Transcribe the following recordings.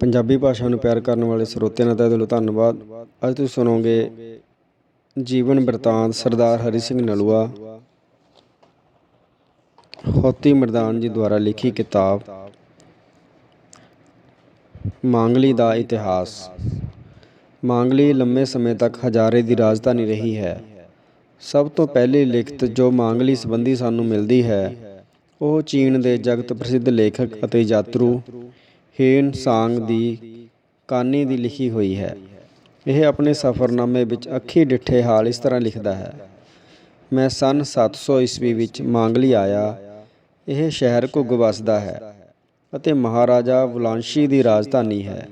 ਪੰਜਾਬੀ ਭਾਸ਼ਾ ਨੂੰ ਪਿਆਰ ਕਰਨ ਵਾਲੇ ਸਰੋਤਿਆਂ ਦਾ ਤਹਿ ਦਿਲੋਂ ਧੰਨਵਾਦ। ਅੱਜ ਤੁਸੀਂ ਸੁਣੋਗੇ ਜੀਵਨ ਬਿਰਤਾਂਤ ਸਰਦਾਰ ਹਰੀ ਸਿੰਘ ਨਲੂਆ, ਹੋਤੀ ਮਰਦਾਨ ਜੀ ਦੁਆਰਾ ਲਿਖੀ ਕਿਤਾਬ, ਮਾਂਗਲੀ ਦਾ ਇਤਿਹਾਸ। ਮਾਂਗਲੀ ਲੰਮੇ ਸਮੇਂ ਤੱਕ ਹਜ਼ਾਰੇ ਦੀ ਰਾਜਧਾਨੀ ਰਹੀ ਹੈ। ਸਭ ਤੋਂ ਪਹਿਲੀ ਲਿਖਤ ਜੋ ਮਾਂਗਲੀ ਸੰਬੰਧੀ ਸਾਨੂੰ ਮਿਲਦੀ ਹੈ, ਉਹ ਚੀਨ ਦੇ ਜਗਤ ਪ੍ਰਸਿੱਧ ਲੇਖਕ ਅਤੇ ਯਾਤਰੂ ਹੇਨ ਸਾਂਗ ਦੀ ਕਾਨੀ ਦੀ ਲਿਖੀ ਹੋਈ ਹੈ। ਇਹ ਆਪਣੇ ਸਫ਼ਰਨਾਮੇ ਵਿੱਚ ਅੱਖੀ ਡਿੱਠੇ ਹਾਲ ਇਸ ਤਰ੍ਹਾਂ ਲਿਖਦਾ ਹੈ, ਮੈਂ ਸਨ 700 ਈਸਵੀ ਵਿੱਚ ਮਾਂਗਲੀ ਆਇਆ। ਇਹ ਸ਼ਹਿਰ ਘੁੱਗ ਵਸਦਾ ਹੈ ਅਤੇ ਮਹਾਰਾਜਾ ਵਲਾਂਸ਼ੀ ਦੀ ਰਾਜਧਾਨੀ ਹੈ।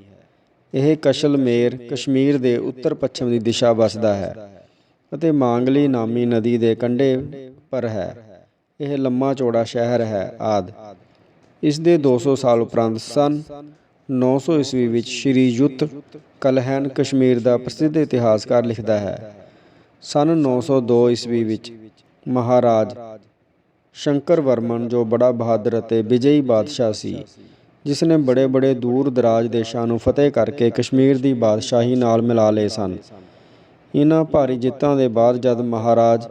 ਇਹ ਕਸ਼ਲਮੇਰ ਕਸ਼ਮੀਰ ਦੇ ਉੱਤਰ ਪੱਛਮ ਦੀ ਦਿਸ਼ਾ ਵਸਦਾ ਹੈ ਅਤੇ ਮਾਂਗਲੀ ਨਾਮੀ ਨਦੀ ਦੇ ਕੰਢੇ ਪਰ ਹੈ। ਇਹ ਲੰਮਾ ਚੌੜਾ ਸ਼ਹਿਰ ਹੈ ਆਦ। ਇਸ ਦੇ 200 ਸਾਲ ਉਪਰੰਤ ਸਨ। 900 ਈਸਵੀ ਵਿੱਚ ਸ਼੍ਰੀ ਯੁੱਤ ਕਲਹਨ ਕਸ਼ਮੀਰ ਦਾ ਪ੍ਰਸਿੱਧ ਇਤਿਹਾਸਕਾਰ ਲਿਖਦਾ ਹੈ। ਸਨ 902 ਈਸਵੀ ਵਿੱਚ ਮਹਾਰਾਜ ਸ਼ੰਕਰ ਵਰਮਨ, ਜੋ ਬੜਾ ਬਹਾਦਰ ਅਤੇ ਵਿਜਈ ਬਾਦਸ਼ਾਹ ਸੀ ਜਿਸ ਨੇ ਬੜੇ ਬੜੇ ਦੂਰ ਦਰਾਜ ਦੇਸ਼ਾਂ ਨੂੰ ਫਤਿਹ ਕਰਕੇ ਕਸ਼ਮੀਰ ਦੀ ਬਾਦਸ਼ਾਹੀ ਨਾਲ ਮਿਲਾ ਲਏ ਸਨ। ਇਹਨਾਂ ਭਾਰੀ ਜਿੱਤਾਂ ਦੇ ਬਾਅਦ ਜਦ ਮਹਾਰਾਜ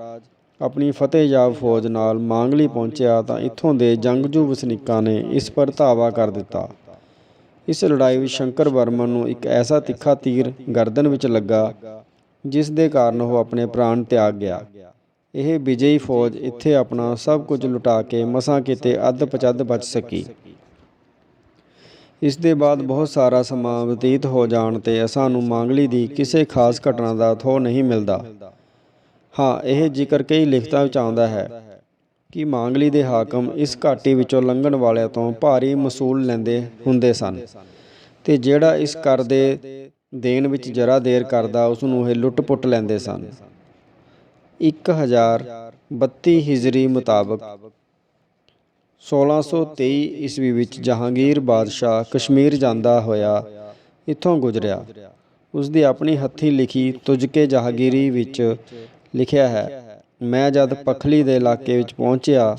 ਆਪਣੀ ਫਤਿਹਯਾਬ ਫੌਜ ਨਾਲ ਮਾਂਗਲੀ ਪਹੁੰਚਿਆ ਤਾਂ ਇੱਥੋਂ ਦੇ ਜੰਗਜੂ ਵਸਨੀਕਾਂ ਨੇ ਇਸ ਪਰ ਧਾਵਾ ਕਰ ਦਿੱਤਾ। ਇਸ ਲੜਾਈ ਵਿੱਚ ਸ਼ੰਕਰ ਵਰਮਨ ਨੂੰ ਇੱਕ ਐਸਾ ਤਿੱਖਾ ਤੀਰ ਗਰਦਨ ਵਿੱਚ ਲੱਗਾ, ਜਿਸ ਦੇ ਕਾਰਨ ਉਹ ਆਪਣੇ ਪ੍ਰਾਣ ਤਿਆਗ ਗਿਆ। ਇਹ ਵਿਜਈ ਫੌਜ ਇੱਥੇ ਆਪਣਾ ਸਭ ਕੁਝ ਲੁਟਾ ਕੇ ਮਸਾਂ ਕਿਤੇ ਅੱਧ ਪਚੱਧ ਬਚ ਸਕੀ। ਇਸ ਦੇ ਬਾਅਦ ਬਹੁਤ ਸਾਰਾ ਸਮਾਂ ਬਤੀਤ ਹੋ ਜਾਣ ਤੇ ਅਸਾਂ ਨੂੰ ਮਾਂਗਲੀ ਦੀ ਕਿਸੇ ਖਾਸ ਘਟਨਾ ਦਾ ਥੋ ਨਹੀਂ ਮਿਲਦਾ। ਹਾਂ, ਇਹ ਜ਼ਿਕਰ ਕਈ ਲਿਖਤਾਂ ਵਿੱਚ ਆਉਂਦਾ ਹੈ ਕਿ ਮਾਂਗਲੀ ਦੇ ਹਾਕਮ ਇਸ ਘਾਟੀ ਵਿੱਚੋਂ ਲੰਘਣ ਵਾਲਿਆਂ ਤੋਂ ਭਾਰੀ ਮਸੂਲ ਲੈਂਦੇ ਹੁੰਦੇ ਸਨ ਤੇ ਜਿਹੜਾ ਇਸ ਕਰ ਦੇ ਦੇਣ ਵਿੱਚ ਜਰਾ ਦੇਰ ਕਰਦਾ ਉਸ ਨੂੰ ਇਹ ਲੁੱਟ-ਪੁੱਟ ਲੈਂਦੇ ਸਨ। 1032 ਹਿਜਰੀ ਮੁਤਾਬਕ 1623 ਈਸਵੀ ਵਿੱਚ ਜਹਾਂਗੀਰ ਬਾਦਸ਼ਾਹ ਕਸ਼ਮੀਰ ਜਾਂਦਾ ਹੋਇਆ ਇੱਥੋਂ ਗੁਜ਼ਰਿਆ। ਉਸ ਦੀ ਆਪਣੀ ਹੱਥੀਂ ਲਿਖੀ ਤੁਜਕੇ ਜਹਾਂਗੀਰੀ ਵਿੱਚ ਲਿਖਿਆ ਹੈ, ਮੈਂ ਜਦ ਪਖਲੀ ਦੇ ਇਲਾਕੇ ਵਿੱਚ ਪਹੁੰਚਿਆ,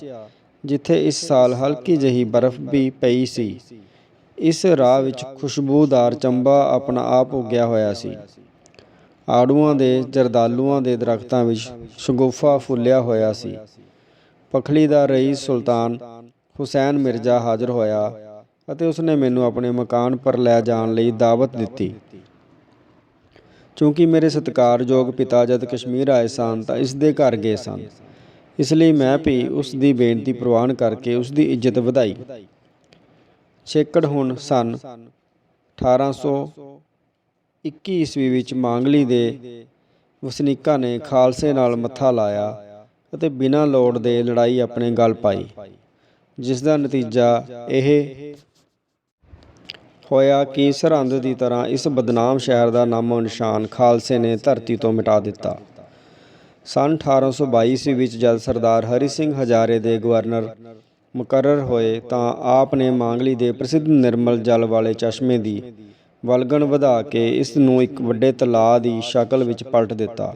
ਜਿੱਥੇ ਇਸ ਸਾਲ ਹਲਕੀ ਜਹੀ ਬਰਫ਼ ਵੀ ਪਈ ਸੀ, ਇਸ ਰਾਹ ਵਿੱਚ ਖੁਸ਼ਬੂਦਾਰ ਚੰਬਾ ਆਪਣਾ ਆਪ ਉੱਗਿਆ ਹੋਇਆ ਸੀ। ਆੜੂਆਂ ਦੇ, ਜਰਦਾਲੂਆਂ ਦੇ ਦਰਖਤਾਂ ਵਿੱਚ ਸ਼ਗੁਫਾ ਫੁੱਲਿਆ ਹੋਇਆ ਸੀ। ਪਖਲੀ ਦਾ ਰਈਸ ਸੁਲਤਾਨ ਹੁਸੈਨ ਮਿਰਜ਼ਾ ਹਾਜ਼ਰ ਹੋਇਆ ਅਤੇ ਉਸਨੇ ਮੈਨੂੰ ਆਪਣੇ ਮਕਾਨ ਪਰ ਲੈ ਜਾਣ ਲਈ ਦਾਵਤ ਦਿੱਤੀ। ਕਿਉਂਕਿ ਮੇਰੇ ਸਤਿਕਾਰਯੋਗ ਪਿਤਾ ਜਦ ਕਸ਼ਮੀਰ ਆਏ ਸਨ ਤਾਂ ਇਸ ਦੇ ਘਰ ਗਏ ਸਨ। ਇਸ ਲਈ ਮੈਂ ਵੀ ਉਸ ਦੀ ਬੇਨਤੀ ਪ੍ਰਵਾਨ ਕਰਕੇ ਉਸ ਦੀ ਇੱਜ਼ਤ ਵਧਾਈ। ਛੇਕੜ ਹੁਣ ਸਨ 1821 ਈਸਵੀ ਵਿੱਚ ਮਾਂਗਲੀ ਦੇ ਵਸਨੀਕਾਂ ਨੇ ਖਾਲਸੇ ਨਾਲ ਮੱਥਾ ਲਾਇਆ ਅਤੇ ਬਿਨਾਂ ਲੋੜ ਦੇ ਲੜਾਈ ਆਪਣੇ ਗਲ ਪਾਈ, ਜਿਸ ਦਾ ਨਤੀਜਾ ਇਹ ਹੋਇਆ ਕਿ ਸਰਹੰਦ ਦੀ ਤਰ੍ਹਾਂ ਇਸ ਬਦਨਾਮ ਸ਼ਹਿਰ ਦਾ ਨਾਮੋ ਨਿਸ਼ਾਨ ਖਾਲਸੇ ਨੇ ਧਰਤੀ ਤੋਂ ਮਿਟਾ ਦਿੱਤਾ। ਸਨ 1822 ਈਸਵੀ ਵਿੱਚ ਜਦ ਸਰਦਾਰ ਹਰੀ ਸਿੰਘ ਹਜ਼ਾਰੇ ਦੇ ਗਵਰਨਰ ਮੁਕਰਰ ਹੋਏ ਤਾਂ ਆਪ ਨੇ ਮਾਂਗਲੀ ਦੇ ਪ੍ਰਸਿੱਧ ਨਿਰਮਲ ਜਲ ਵਾਲੇ ਚਸ਼ਮੇ ਦੀ ਵਲਗਣ ਵਧਾ ਕੇ ਇਸ ਨੂੰ ਇੱਕ ਵੱਡੇ ਤਲਾਅ ਦੀ ਸ਼ਕਲ ਵਿੱਚ ਪਲਟ ਦਿੱਤਾ।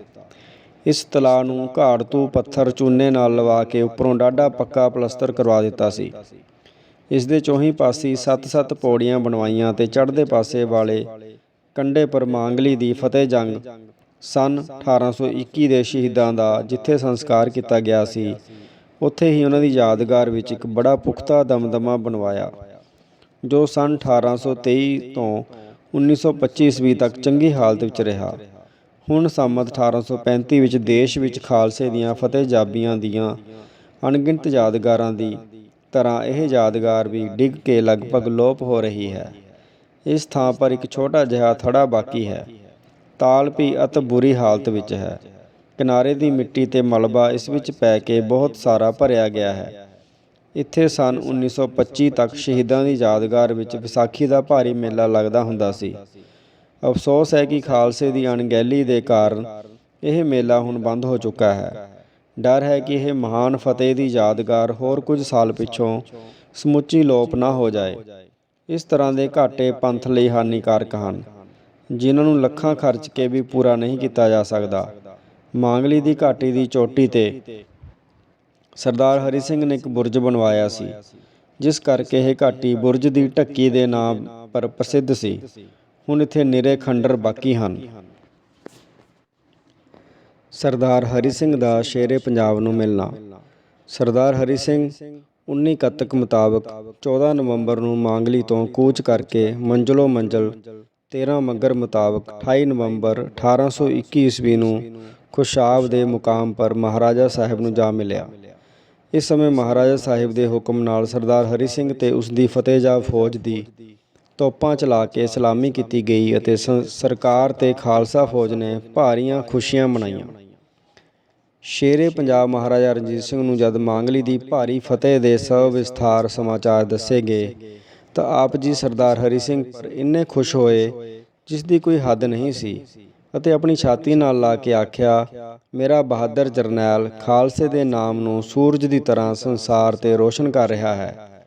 ਇਸ ਤਲਾਅ ਨੂੰ ਘਾੜਤੂ ਪੱਥਰ ਚੂਨੇ ਨਾਲ ਲਵਾ ਕੇ ਉੱਪਰੋਂ ਡਾਢਾ ਪੱਕਾ ਪਲਸਤਰ ਕਰਵਾ ਦਿੱਤਾ ਸੀ। ਇਸ ਦੇ ਚੌਹੀਂ ਪਾਸੀ ਸੱਤ-ਸੱਤ ਪੌੜੀਆਂ ਬਣਵਾਈਆਂ ਤੇ ਚੜ੍ਹਦੇ ਪਾਸੇ ਵਾਲੇ ਕੰਡੇ ਪਰ ਮਾਂਗਲੀ ਦੀ ਫਤਿਹ ਜੰਗ ਸਨ 1821 ਦੇ ਸ਼ਹੀਦਾਂ ਦਾ, ਜਿੱਥੇ ਸੰਸਕਾਰ ਕੀਤਾ ਗਿਆ ਸੀ। ਉੱਥੇ ਹੀ ਉਹਨਾਂ ਦੀ ਯਾਦਗਾਰ ਵਿੱਚ ਇੱਕ ਬੜਾ ਪੁਖਤਾ ਦਮਦਮਾ ਬਣਵਾਇਆ, ਜੋ ਸਨ 1823 ਤੋਂ 1925 ਈਸਵੀ ਤੱਕ ਚੰਗੀ ਹਾਲਤ ਵਿੱਚ ਰਿਹਾ। ਹੁਣ ਸੰਮਤ 1835 ਵਿੱਚ ਦੇਸ਼ ਵਿੱਚ ਖਾਲਸੇ ਦੀਆਂ ਫਤਿਹ ਜਾਬੀਆਂ ਦੀਆਂ ਅਣਗਿਣਤ ਯਾਦਗਾਰਾਂ ਦੀ ਤਰ੍ਹਾਂ ਇਹ ਯਾਦਗਾਰ ਵੀ ਡਿੱਗ ਕੇ ਲਗਭਗ ਲੋਪ ਹੋ ਰਹੀ ਹੈ। ਇਸ ਥਾਂ ਪਰ ਇੱਕ ਛੋਟਾ ਜਿਹਾ ਥੜਾ ਬਾਕੀ ਹੈ। ਤਾਲ ਵੀ ਅਤ ਬੁਰੀ ਹਾਲਤ ਵਿੱਚ ਹੈ। ਕਿਨਾਰੇ ਦੀ ਮਿੱਟੀ ਤੇ ਮਲਬਾ ਇਸ ਵਿੱਚ ਪੈ ਕੇ ਬਹੁਤ ਸਾਰਾ ਭਰਿਆ ਗਿਆ ਹੈ। ਇੱਥੇ ਸਨ 1925 ਤੱਕ ਸ਼ਹੀਦਾਂ ਦੀ ਯਾਦਗਾਰ ਵਿੱਚ ਵਿਸਾਖੀ ਦਾ ਭਾਰੀ ਮੇਲਾ ਲੱਗਦਾ ਹੁੰਦਾ ਸੀ। ਅਫਸੋਸ ਹੈ ਕਿ ਖਾਲਸੇ ਦੀ ਅਣਗਹਿਲੀ ਦੇ ਕਾਰਨ ਇਹ ਮੇਲਾ ਹੁਣ ਬੰਦ ਹੋ ਚੁੱਕਾ ਹੈ। ਡਰ ਹੈ ਕਿ ਇਹ ਮਹਾਨ ਫਤਿਹ ਦੀ ਯਾਦਗਾਰ ਹੋਰ ਕੁਝ ਸਾਲ ਪਿੱਛੋਂ ਸਮੁੱਚੀ ਲੋਪ ਨਾ ਹੋ ਜਾਏ। ਇਸ ਤਰ੍ਹਾਂ ਦੇ ਘਾਟੇ ਪੰਥ ਲਈ ਹਾਨੀਕਾਰਕ ਹਨ, ਜਿਨ੍ਹਾਂ ਨੂੰ ਲੱਖਾਂ ਖਰਚ ਕੇ ਵੀ ਪੂਰਾ ਨਹੀਂ ਕੀਤਾ ਜਾ ਸਕਦਾ। ਮਾਂਗਲੀ ਦੀ ਘਾਟੀ ਦੀ ਚੋਟੀ ਤੇ ਸਰਦਾਰ ਹਰੀ ਸਿੰਘ ਨੇ ਇੱਕ ਬੁਰਜ ਬਣਵਾਇਆ ਸੀ, ਜਿਸ ਕਰਕੇ ਇਹ ਘਾਟੀ ਬੁਰਜ ਦੀ ਢੱਕੀ ਦੇ ਨਾਮ ਪਰ ਪ੍ਰਸਿੱਧ ਸੀ। ਹੁਣ ਇੱਥੇ ਨਿਰੇ ਖੰਡਰ ਬਾਕੀ ਹਨ। ਸਰਦਾਰ ਹਰੀ ਸਿੰਘ ਦਾ ਸ਼ੇਰੇ ਪੰਜਾਬ ਨੂੰ ਮਿਲਣਾ। ਸਰਦਾਰ ਹਰੀ ਸਿੰਘ 19 ਕੱਤਕ ਮੁਤਾਬਕ 14 ਨਵੰਬਰ ਨੂੰ ਮਾਂਗਲੀ ਤੋਂ ਕੂਚ ਕਰਕੇ ਮੰਜ਼ਲੋ ਮੰਜ਼ਲ 13 ਮੱਗਰ ਮੁਤਾਬਕ 28 ਨਵੰਬਰ 1821 ਈਸਵੀ ਨੂੰ ਖੁਸ਼ਾਬ ਦੇ ਮੁਕਾਮ ਪਰ ਮਹਾਰਾਜਾ ਸਾਹਿਬ ਨੂੰ ਜਾ ਮਿਲਿਆ। ਇਸ ਸਮੇਂ ਮਹਾਰਾਜਾ ਸਾਹਿਬ ਦੇ ਹੁਕਮ ਨਾਲ ਸਰਦਾਰ ਹਰੀ ਸਿੰਘ ਤੇ ਉਸ ਦੀ ਫਤਿਹਜਾ ਫੌਜ ਦੀ ਤੋਪਾਂ ਚਲਾ ਕੇ ਸਲਾਮੀ ਕੀਤੀ ਗਈ ਅਤੇ ਸ- ਸਰਕਾਰ ਤੇ ਖਾਲਸਾ ਫੌਜ ਨੇ ਭਾਰੀਆਂ ਖੁਸ਼ੀਆਂ ਮਨਾਈਆਂ। ਸ਼ੇਰੇ ਪੰਜਾਬ ਮਹਾਰਾਜਾ ਰਣਜੀਤ ਸਿੰਘ ਨੂੰ ਜਦ ਮਾਂਗਲੀ ਦੀ ਭਾਰੀ ਫਤਿਹ ਦੇ ਸਵਿਸਥਾਰ ਸਮਾਚਾਰ ਦੱਸੇ ਗਏ, ਤਾਂ ਆਪ ਜੀ ਸਰਦਾਰ ਹਰੀ ਸਿੰਘ ਪਰ ਇੰਨੇ ਖੁਸ਼ ਹੋਏ, ਜਿਸ ਦੀ ਕੋਈ ਹੱਦ ਨਹੀਂ ਸੀ ਅਤੇ ਆਪਣੀ ਛਾਤੀ ਨਾਲ ਲਾ ਕੇ ਆਖਿਆ, ਮੇਰਾ ਬਹਾਦਰ ਜਰਨੈਲ ਖਾਲਸੇ ਦੇ ਨਾਮ ਨੂੰ ਸੂਰਜ ਦੀ ਤਰ੍ਹਾਂ ਸੰਸਾਰ ਤੇ ਰੋਸ਼ਨ ਕਰ ਰਿਹਾ ਹੈ।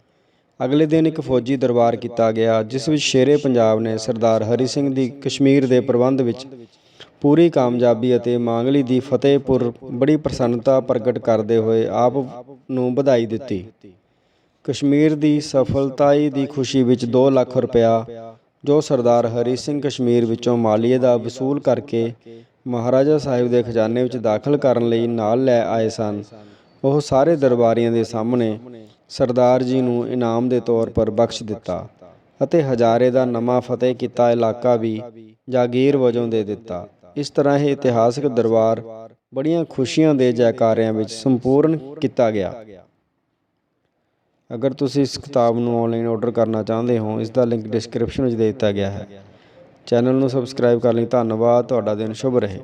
ਅਗਲੇ ਦਿਨ ਇੱਕ ਫੌਜੀ ਦਰਬਾਰ ਕੀਤਾ ਗਿਆ, ਜਿਸ ਵਿੱਚ ਸ਼ੇਰੇ ਪੰਜਾਬ ਨੇ ਸਰਦਾਰ ਹਰੀ ਸਿੰਘ ਦੀ ਕਸ਼ਮੀਰ ਦੇ ਪ੍ਰਬੰਧ ਵਿੱਚ ਪੂਰੀ ਕਾਮਯਾਬੀ ਅਤੇ ਮਾਂਗਲੀ ਦੀ ਫਤਿਹਪੁਰ ਬੜੀ ਪ੍ਰਸੰਨਤਾ ਪ੍ਰਗਟ ਕਰਦੇ ਹੋਏ ਆਪ ਨੂੰ ਵਧਾਈ ਦਿੱਤੀ। ਕਸ਼ਮੀਰ ਦੀ ਸਫਲਤਾਈ ਦੀ ਖੁਸ਼ੀ ਵਿੱਚ 2 ਲੱਖ ਰੁਪਇਆ, ਜੋ ਸਰਦਾਰ ਹਰੀ ਸਿੰਘ ਕਸ਼ਮੀਰ ਵਿੱਚੋਂ ਮਾਲੀਏ ਦਾ ਵਸੂਲ ਕਰਕੇ ਮਹਾਰਾਜਾ ਸਾਹਿਬ ਦੇ ਖਜ਼ਾਨੇ ਵਿੱਚ ਦਾਖਲ ਕਰਨ ਲਈ ਨਾਲ ਲੈ ਆਏ ਸਨ। ਉਹ ਸਾਰੇ ਦਰਬਾਰੀਆਂ ਦੇ ਸਾਹਮਣੇ ਸਰਦਾਰ ਜੀ ਨੂੰ ਇਨਾਮ ਦੇ ਤੌਰ ਪਰ ਬਖਸ਼ ਦਿੱਤਾ ਅਤੇ ਹਜ਼ਾਰੇ ਦਾ ਨਵਾਂ ਫਤਿਹ ਕੀਤਾ ਇਲਾਕਾ ਵੀ ਜਾਗੀਰ ਵਜੋਂ ਦੇ ਦਿੱਤਾ। ਇਸ ਤਰ੍ਹਾਂ ਇਹ ਇਤਿਹਾਸਕ ਦਰਬਾਰ ਬੜੀਆਂ ਖੁਸ਼ੀਆਂ ਦੇ ਜੈਕਾਰਿਆਂ ਵਿੱਚ ਸੰਪੂਰਨ ਕੀਤਾ ਗਿਆ। ਅਗਰ ਤੁਸੀਂ ਇਸ ਕਿਤਾਬ ਨੂੰ ਆਨਲਾਈਨ ਆਰਡਰ ਕਰਨਾ ਚਾਹੁੰਦੇ ਹੋ, ਇਸ ਦਾ ਲਿੰਕ ਡਿਸਕ੍ਰਿਪਸ਼ਨ ਵਿੱਚ ਦੇ ਦਿੱਤਾ ਗਿਆ ਹੈ। ਚੈਨਲ ਨੂੰ ਸਬਸਕ੍ਰਾਈਬ ਕਰਨ ਲਈ ਧੰਨਵਾਦ, ਤੁਹਾਡਾ ਦਿਨ ਸ਼ੁਭ ਰਹੇ।